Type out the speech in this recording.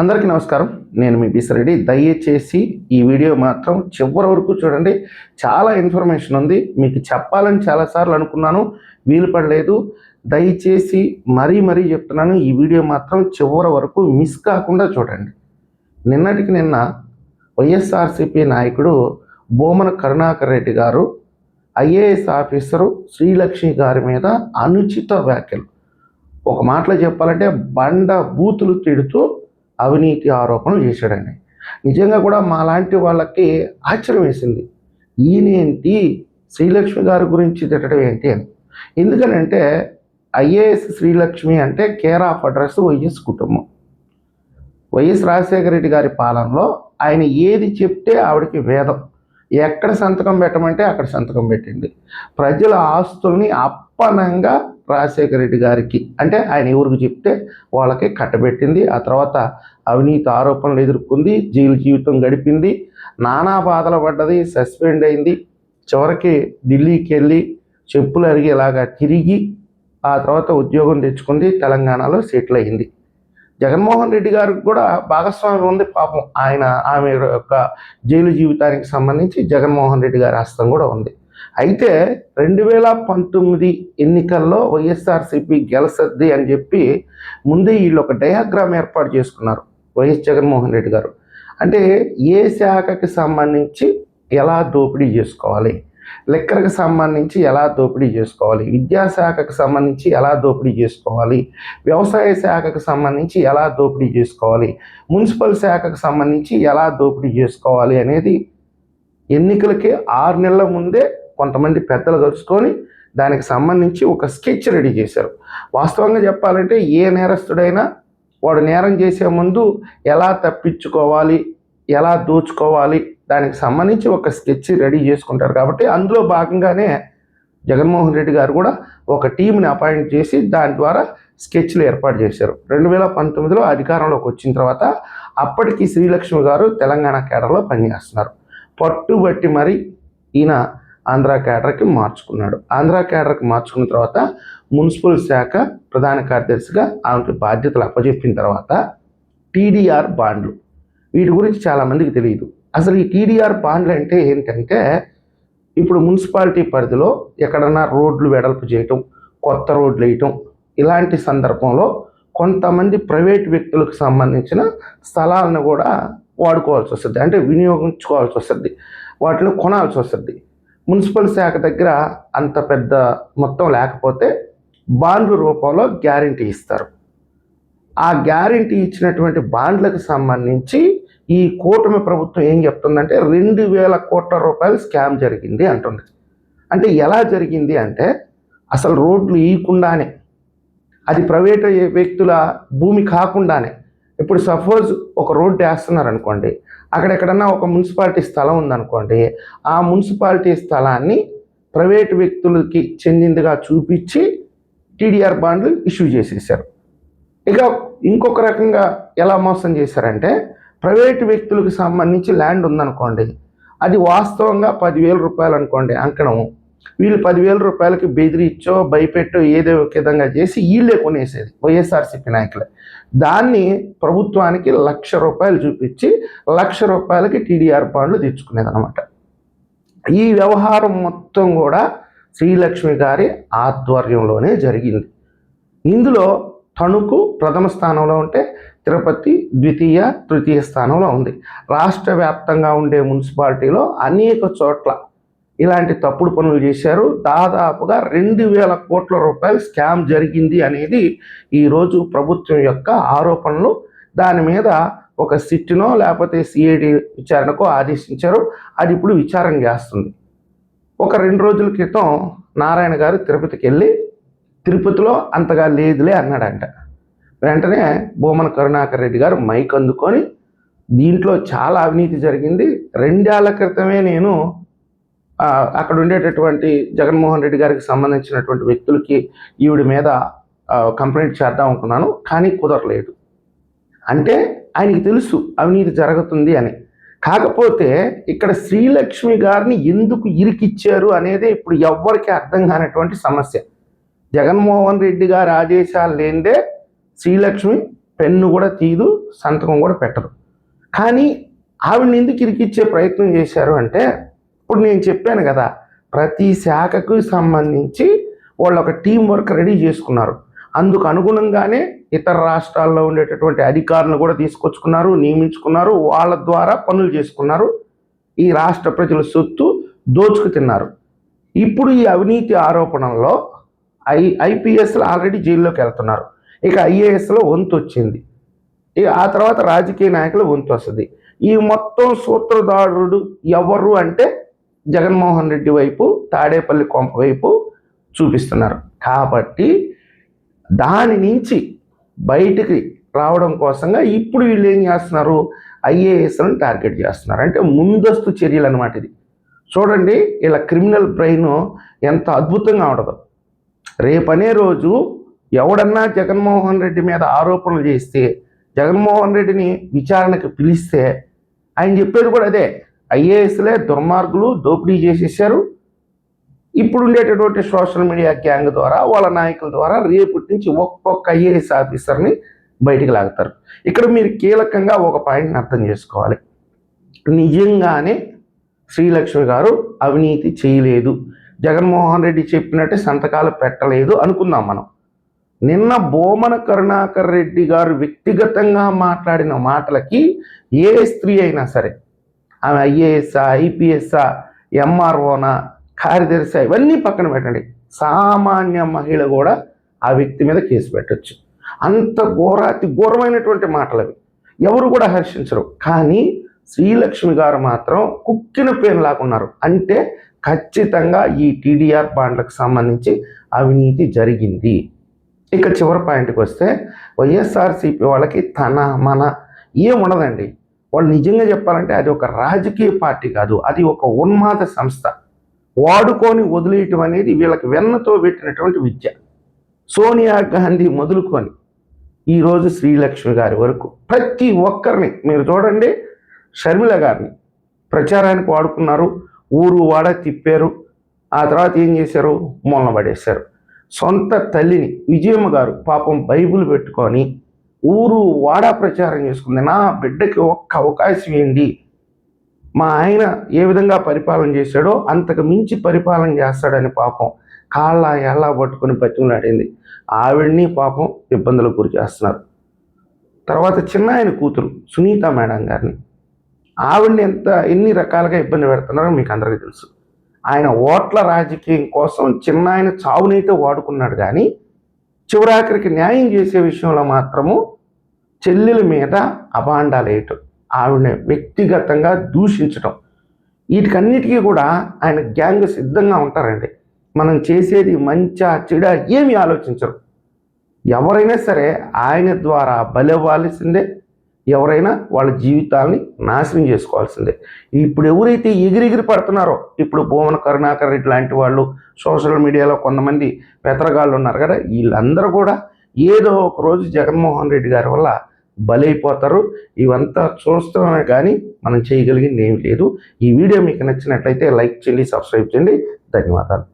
అందరికీ నమస్కారం. నేను మీ బిసరెడ్డి దయచేసి ఈ వీడియో మాత్రం చివరి వరకు చూడండి. చాలా ఇన్ఫర్మేషన్ ఉంది. మీకు చెప్పాలని చాలాసార్లు అనుకున్నాను. వీలు పడలేదు. దయచేసి మరీ మరీ చెప్తున్నాను. ఈ వీడియో మాత్రం చివరి వరకు మిస్ కాకుండా చూడండి. నిన్నటికి నిన్న వైఎస్ఆర్సిపి నాయకుడు బోమన కరుణాకర్ రెడ్డి గారు ఐఏఎస్ ఆఫీసరు శ్రీలక్ష్మి గారి మీద అనుచిత వ్యాఖ్యలు. ఒక మాటలో చెప్పాలంటే బండ బూతులు తిడుతూ అవినీతి ఆరోపణలు చేశాడని నిజంగా కూడా మా లాంటి వాళ్ళకి ఆశ్చర్యం వేసింది. ఈయనేంటి శ్రీలక్ష్మి గారి గురించి తిట్టడం ఏంటి అని. ఎందుకనంటే ఐఏఎస్ శ్రీలక్ష్మి అంటే కేర్ ఆఫ్ అడ్రస్ వైఎస్ కుటుంబం. వైఎస్ రాజశేఖర రెడ్డి గారి పాలనలో ఆయన ఏది చెప్తే ఆవిడకి వేదం. ఎక్కడ సంతకం పెట్టమంటే అక్కడ సంతకం పెట్టింది ప్రజల ఆస్తుల్ని అప్పనంగా రాజశేఖర రెడ్డి గారికి. అంటే ఆయన ఎవరికి చెప్తే వాళ్ళకి కట్టబెట్టింది. ఆ తర్వాత అవినీతి ఆరోపణలు ఎదుర్కొంది. జైలు జీవితం గడిపింది. నానా బాధలు పడ్డది. సస్పెండ్ అయింది. చివరికి ఢిల్లీకి వెళ్ళి చెప్పులు అరిగేలాగా తిరిగి ఆ తర్వాత ఉద్యోగం తెచ్చుకుంది. తెలంగాణలో సెటిల్ అయింది. జగన్మోహన్ రెడ్డి గారికి కూడా భాగస్వామి ఉంది పాపం. ఆయన ఆమె యొక్క జైలు జీవితానికి సంబంధించి జగన్మోహన్ రెడ్డి గారి హస్తం కూడా ఉంది. అయితే రెండు వేల పంతొమ్మిది ఎన్నికల్లో వైఎస్ఆర్సీపీ గెలసద్ది అని చెప్పి ముందే వీళ్ళు ఒక డయాగ్రామ్ ఏర్పాటు చేసుకున్నారు వైఎస్ జగన్మోహన్ రెడ్డి గారు. అంటే ఏ శాఖకి సంబంధించి ఎలా దోపిడీ చేసుకోవాలి? లెక్కలకు సంబంధించి ఎలా దోపిడీ చేసుకోవాలి? విద్యాశాఖకు సంబంధించి ఎలా దోపిడీ చేసుకోవాలి? వ్యవసాయ శాఖకు సంబంధించి ఎలా దోపిడీ చేసుకోవాలి? మున్సిపల్ శాఖకు సంబంధించి ఎలా దోపిడీ చేసుకోవాలి అనేది ఎన్నికలకి ఆరు నెలల ముందే కొంతమంది పెద్దలు కలుసుకొని దానికి సంబంధించి ఒక స్కెచ్ రెడీ చేశారు. వాస్తవంగా చెప్పాలంటే ఏ నేరస్తుడైనా వాడు నేరం చేసే ముందు ఎలా తప్పించుకోవాలి ఎలా దోచుకోవాలి దానికి సంబంధించి ఒక స్కెచ్ రెడీ చేసుకుంటారు. కాబట్టి అందులో భాగంగానే జగన్మోహన్ రెడ్డి గారు కూడా ఒక టీంని అపాయింట్ చేసి దాని ద్వారా స్కెచ్లు ఏర్పాటు చేశారు. రెండు వేల పంతొమ్మిదిలో అధికారంలోకి వచ్చిన తర్వాత అప్పటికి శ్రీలక్ష్మి గారు తెలంగాణ కేడర్లో పనిచేస్తున్నారు. పట్టుబట్టి మరి ఈయన ఆంధ్ర క్యాడర్కి మార్చుకున్నాడు. ఆంధ్ర క్యాడర్కి మార్చుకున్న తర్వాత మున్సిపల్ శాఖ ప్రధాన కార్యదర్శిగా ఆమెకి బాధ్యతలు అప్పచెప్పిన తర్వాత టీడీఆర్ బాండ్లు. వీటి గురించి చాలామందికి తెలియదు అసలు ఈ టీడీఆర్ బాండ్లు అంటే ఏంటంటే ఇప్పుడు మున్సిపాలిటీ పరిధిలో ఎక్కడన్నా రోడ్లు వెడల్పు చేయటం కొత్త రోడ్లు వేయటం ఇలాంటి సందర్భంలో కొంతమంది ప్రైవేట్ వ్యక్తులకు సంబంధించిన స్థలాలను కూడా వాడుకోవాల్సి వస్తుంది. అంటే వినియోగించుకోవాల్సి వస్తుంది. వాటిని కొనాల్సి వస్తుంది. మున్సిపల్ శాఖ దగ్గర అంత పెద్ద మొత్తం లేకపోతే బాండ్ల రూపంలో గ్యారంటీ ఇస్తారు. ఆ గ్యారంటీ ఇచ్చినటువంటి బాండ్లకు సంబంధించి ఈ కూటమి ప్రభుత్వం ఏం చెప్తుందంటే రెండు వేల కోట్ల రూపాయలు స్కామ్ జరిగింది అంటుంది. అంటే ఎలా జరిగింది అంటే అసలు రోడ్లు ఈయకుండానే అది ప్రైవేట్ వ్యక్తుల భూమి కాకుండానే ఇప్పుడు సపోజ్ ఒక రోడ్డు వేస్తున్నారు అనుకోండి అక్కడెక్కడన్నా ఒక మున్సిపాలిటీ స్థలం ఉందనుకోండి ఆ మున్సిపాలిటీ స్థలాన్ని ప్రైవేట్ వ్యక్తులకి చెందిందిగా చూపించి టీడీఆర్ బాండ్లు ఇష్యూ చేసేసారు ఇక ఇంకొక రకంగా ఎలా మోసం చేశారంటే ప్రైవేట్ వ్యక్తులకు సంబంధించి ల్యాండ్ ఉందనుకోండి అది వాస్తవంగా పదివేల రూపాయలు అనుకోండి అంకణము వీళ్ళు పదివేల రూపాయలకి బెదిరిచ్చో భయపెట్టో ఏదో ఒక విధంగా చేసి వీళ్ళే కొనేసేది వైఎస్ఆర్సీపీ నాయకులే. దాన్ని ప్రభుత్వానికి లక్ష రూపాయలు చూపించి లక్ష రూపాయలకి టీడీఆర్ బాండ్లు తెచ్చుకునేది అనమాట ఈ వ్యవహారం మొత్తం కూడా శ్రీలక్ష్మి గారి ఆధ్వర్యంలోనే జరిగింది. ఇందులో తణుకు ప్రథమ స్థానంలో ఉంటే తిరుపతి ద్వితీయ తృతీయ స్థానంలో ఉంది. రాష్ట్ర వ్యాప్తంగా ఉండే మున్సిపాలిటీలో అనేక చోట్ల ఇలాంటి తప్పుడు పనులు చేశారు. దాదాపుగా రెండు వేల కోట్ల రూపాయలు స్కామ్ జరిగింది అనేది ఈరోజు ప్రభుత్వం యొక్క ఆరోపణలు. దాని మీద ఒక సిట్నో లేకపోతే సిఐడి విచారణకో ఆదేశించారు. అది ఇప్పుడు విచారణ చేస్తుంది. ఒక రెండు రోజుల క్రితం నారాయణ గారు తిరుపతికి వెళ్ళి తిరుపతిలో అంతగా లేదులే అన్నాడంట. వెంటనే భూమన కరుణాకర్ రెడ్డి గారు మైక్ అందుకొని దీంట్లో చాలా అవినీతి జరిగింది. రెండేళ్ళ క్రితమే నేను అక్కడ ఉండేటటువంటి జగన్మోహన్ రెడ్డి గారికి సంబంధించినటువంటి వ్యక్తులకి ఈవిడ మీద కంప్లైంట్ చేద్దాం అనుకున్నాను కానీ కుదరలేదు. అంటే ఆయనకి తెలుసు అవినీతి జరుగుతుంది అని. కాకపోతే ఇక్కడ శ్రీలక్ష్మి గారిని ఎందుకు ఇరికిచ్చారు అనేది ఇప్పుడు ఎవ్వరికి అర్థం కానటువంటి సమస్య. జగన్మోహన్ రెడ్డి గారి ఆదేశాలు లేనిదే శ్రీలక్ష్మి పెన్ను కూడా తీదు సంతకం కూడా పెట్టదు. కానీ ఆవిడని ఎందుకు ఇరికిచ్చే ప్రయత్నం చేశారు అంటే ఇప్పుడు నేను చెప్పాను కదా ప్రతి శాఖకు సంబంధించి వాళ్ళు ఒక టీం వర్క్ రెడీ చేసుకున్నారు. అందుకు అనుగుణంగానే ఇతర రాష్ట్రాల్లో ఉండేటటువంటి అధికారులను కూడా తీసుకొచ్చుకున్నారు నియమించుకున్నారు వాళ్ళ ద్వారా పనులు చేసుకున్నారు. ఈ రాష్ట్ర ప్రజల సొత్తు దోచుకు తిన్నారు. ఇప్పుడు ఈ అవినీతి ఆరోపణల్లో ఐ ఐపీఎస్లు ఆల్రెడీ జైల్లోకి వెళ్తున్నారు. ఇక ఐఏఎస్లో వంతు వచ్చింది. ఇక ఆ తర్వాత రాజకీయ నాయకులు వంతు వస్తుంది. ఈ మొత్తం సూత్రధారుడు ఎవరు అంటే జగన్మోహన్ రెడ్డి వైపు తాడేపల్లి కొంప వైపు చూపిస్తున్నారు. కాబట్టి దాని నుంచి బయటికి రావడం కోసంగా ఇప్పుడు వీళ్ళు ఏం చేస్తున్నారు? ఐఏఎస్లను టార్గెట్ చేస్తున్నారు. అంటే ముందస్తు చర్యలు అనమాట ఇది. చూడండి ఇలా క్రిమినల్ బ్రెయిన్ ఎంత అద్భుతంగా ఉండదు రేపనే రోజు ఎవడన్నా జగన్మోహన్ రెడ్డి మీద ఆరోపణలు చేస్తే జగన్మోహన్ రెడ్డిని విచారణకు పిలిస్తే ఆయన చెప్పేది కూడా అదే. ఐఏఎస్లే దుర్మార్గులు దోపిడీ చేసేసారు ఇప్పుడు ఉండేటటువంటి సోషల్ మీడియా గ్యాంగ్ ద్వారా వాళ్ళ నాయకుల ద్వారా రేపటి నుంచి ఒక్కొక్క ఐఏఎస్ ఆఫీసర్ని బయటికి లాగుతారు. ఇక్కడ మీరు కీలకంగా ఒక పాయింట్ని అర్థం చేసుకోవాలి. నిజంగానే శ్రీలక్ష్మి గారు అవినీతి చేయలేదు. జగన్మోహన్ రెడ్డి చెప్పినట్టు సంతకాలు పెట్టలేదు అనుకుందాం మనం. నిన్న బోమన కరుణాకర్ రెడ్డి గారు వ్యక్తిగతంగా మాట్లాడిన మాటలకి ఏ స్త్రీ అయినా సరే ఆమె ఐఏఎస్ఆ ఐపీఎస్ఆ ఎంఆర్ఓనా కార్యదర్శి ఇవన్నీ పక్కన పెట్టండి. సామాన్య మహిళ కూడా ఆ వ్యక్తి మీద కేసు పెట్టచ్చు. అంత ఘోరాతి ఘోరమైనటువంటి మాటలు అవి ఎవరు కూడా హర్షించరు. కానీ శ్రీలక్ష్మి గారు మాత్రం కుక్కిన పేరు లాగున్నారు. అంటే ఖచ్చితంగా ఈ టీడీఆర్ బాండ్లకు సంబంధించి అవినీతి జరిగింది. ఇక చివరి పాయింట్కి వస్తే వైఎస్ఆర్సీపీ వాళ్ళకి తన మన ఏం ఉండదండి వాళ్ళు నిజంగా చెప్పాలంటే అది ఒక రాజకీయ పార్టీ కాదు అది ఒక ఉన్మాద సంస్థ. వాడుకొని వదిలేయటం అనేది వీళ్ళకి వెన్నతో పెట్టినటువంటి విద్య. సోనియా గాంధీ మొదలుకొని ఈరోజు శ్రీలక్ష్మి గారి వరకు ప్రతి ఒక్కరిని మీరు చూడండి షర్మిల గారిని ప్రచారానికి వాడుకున్నారు ఊరు వాడ తిప్పారు ఆ తర్వాత ఏం చేశారు? మూలన పడేశారు. సొంత తల్లిని విజయమ్మ గారు పాపం బైబిల్ పెట్టుకొని ఊరు వాడా ప్రచారం చేసుకుంది. నా బిడ్డకి ఒక్క అవకాశం ఏంటి మా ఆయన ఏ విధంగా పరిపాలన చేశాడో అంతకు మించి పరిపాలన చేస్తాడని పాపం కాళ్ళ ఎలా పట్టుకుని బతిమలాడింది. ఆవిడ్ని పాపం ఇబ్బందులకు గురి చేస్తున్నారు. తర్వాత చిన్న ఆయన కూతురు సునీత మేడం గారిని. ఆవిడ్ని ఎంత ఎన్ని రకాలుగా ఇబ్బంది పెడుతున్నారో మీకు అందరికీ తెలుసు. ఆయన ఓట్ల రాజకీయం కోసం చిన్న ఆయన చావునైతే వాడుకున్నాడు కానీ చివరాఖరికి న్యాయం చేసే విషయంలో మాత్రము చెల్లెల మీద అభాండాలు వేయటం ఆవిడని వ్యక్తిగతంగా దూషించడం వీటికన్నిటికీ కూడా ఆయన గ్యాంగ్ సిద్ధంగా ఉంటారండి. మనం చేసేది మంచా చెడ ఏమి ఆలోచించరు. ఎవరైనా సరే ఆయన ద్వారా బలివ్వాల్సిందే ఎవరైనా వాళ్ళ జీవితాల్ని నాశనం చేసుకోవాల్సిందే. ఇప్పుడు ఎవరైతే ఎగిరెగిరి పడుతున్నారో ఇప్పుడు భువన కరుణాకర్ రెడ్డి లాంటి వాళ్ళు సోషల్ మీడియాలో కొంతమంది పెతరగాళ్ళు ఉన్నారు కదా వీళ్ళందరూ కూడా ఏదో ఒక రోజు జగన్మోహన్ రెడ్డి గారి వల్ల బలైపోతారు. ఇవంతా చూస్తామే కానీ మనం చేయగలిగింది ఏమి లేదు. ఈ వీడియో మీకు నచ్చినట్లయితే లైక్ చేయండి సబ్స్క్రైబ్ చేయండి. ధన్యవాదాలు.